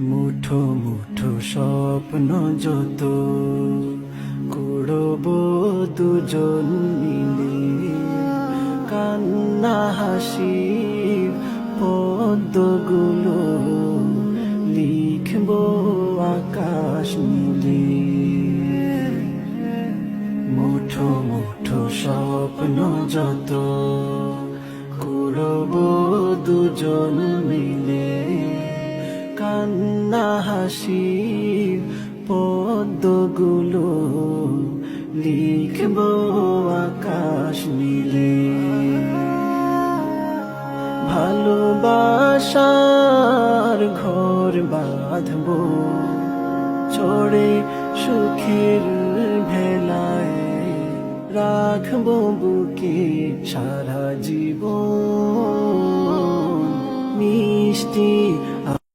মুঠো মুঠো স্বপ্ন যত করব দুজন মিলে। কান্না, হাসি, পদ্মগুলো লিখব আকাশ নীলে মুঠো মুঠো স্বপ্ন যত করব দুজন মিলে। কান্না হাসি, পদ্মগুলো লিখব আকাশ মিলে ভালোবাসার ঘর বাঁধব, চড়ে সুখের ভেলায় রাখব বুকে সারা জীবন। মিষ্টি